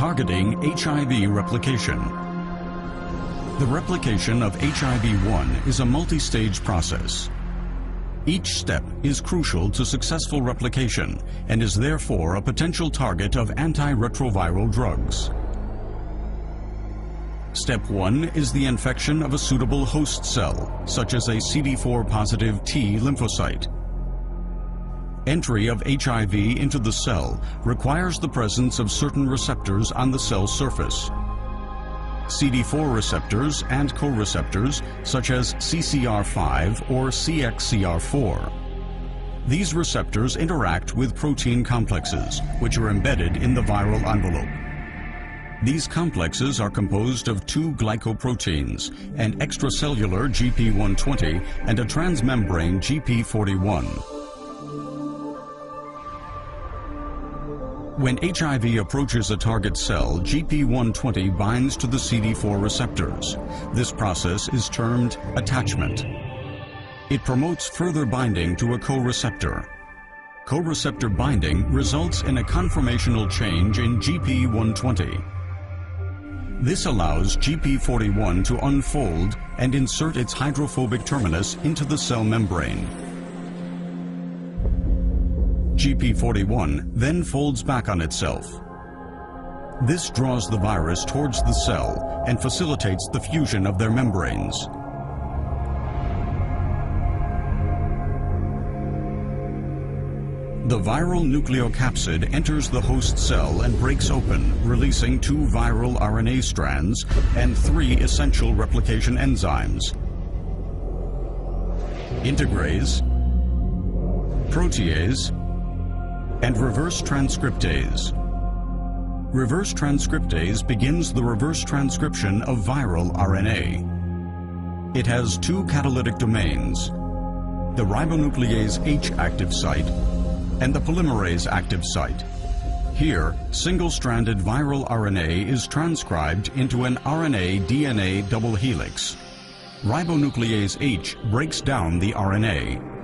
targeting HIV replication. The replication of HIV-1 is a multi-stage process. Each step is crucial to successful replication and is therefore a potential target of antiretroviral drugs. Step 1 is the infection of a suitable host cell, such as a CD4 positive T lymphocyte. Entry of HIV into the cell requires the presence of certain receptors on the cell surface. CD4 receptors and co-receptors such as CCR5 or CXCR4. These receptors interact with protein complexes, which are embedded in the viral envelope. These complexes are composed of two glycoproteins, an extracellular GP120 and a transmembrane GP41. When HIV approaches a target cell, GP120 binds to the CD4 receptors. This process is termed attachment. It promotes further binding to a co-receptor. Co-receptor binding results in a conformational change in GP120. This allows GP41 to unfold and insert its hydrophobic terminus into the cell membrane. GP41 then folds back on itself. This draws the virus towards the cell and facilitates the fusion of their membranes. The viral nucleocapsid enters the host cell and breaks open, releasing two viral RNA strands and three essential replication enzymes. Integrase, protease, and reverse transcriptase. Reverse transcriptase begins the reverse transcription of viral RNA. It has two catalytic domains, the ribonuclease H active site and the polymerase active site. Here, single-stranded viral RNA is transcribed into an RNA-DNA double helix. Ribonuclease H breaks down the RNA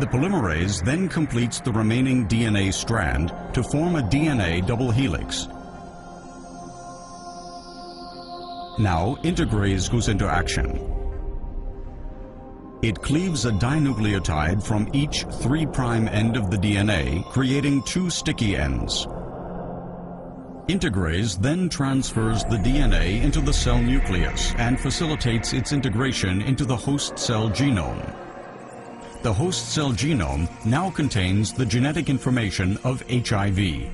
the polymerase then completes the remaining DNA strand to form a DNA double helix. Now integrase goes into action. It cleaves a dinucleotide from each 3' end of the DNA, creating two sticky ends. Integrase then transfers the DNA into the cell nucleus and facilitates its integration into the host cell genome the host cell genome now contains the genetic information of HIV.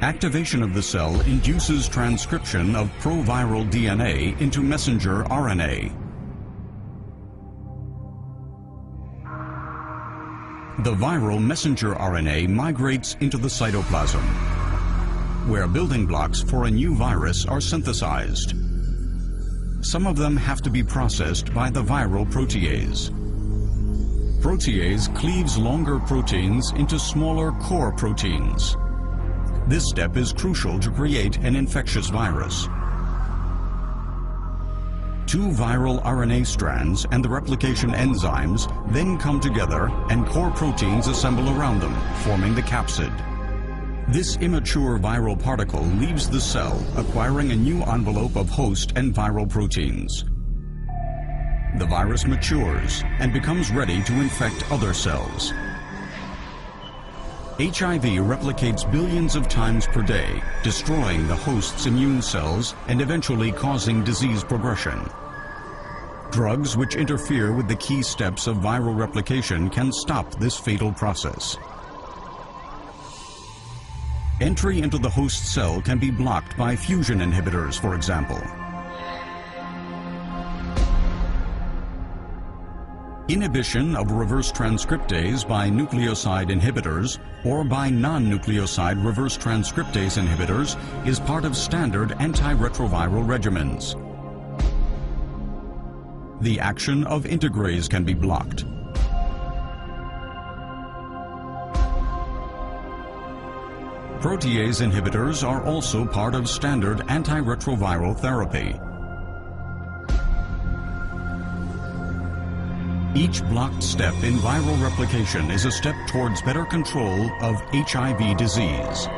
Activation of the cell induces transcription of proviral DNA into messenger RNA. The viral messenger RNA migrates into the cytoplasm, where building blocks for a new virus are synthesized. Some of them have to be processed by the viral protease. Protease cleaves longer proteins into smaller core proteins. This step is crucial to create an infectious virus. Two viral RNA strands and the replication enzymes then come together and core proteins assemble around them, forming the capsid. This immature viral particle leaves the cell, acquiring a new envelope of host and viral proteins the virus matures and becomes ready to infect other cells. HIV replicates billions of times per day, destroying the host's immune cells and eventually causing disease progression. Drugs which interfere with the key steps of viral replication can stop this fatal process. Entry into the host cell can be blocked by fusion inhibitors, for example. Inhibition of reverse transcriptase by nucleoside inhibitors or by non-nucleoside reverse transcriptase inhibitors is part of standard antiretroviral regimens. The action of integrase can be blocked. Protease inhibitors are also part of standard antiretroviral therapy. Each blocked step in viral replication is a step towards better control of HIV disease.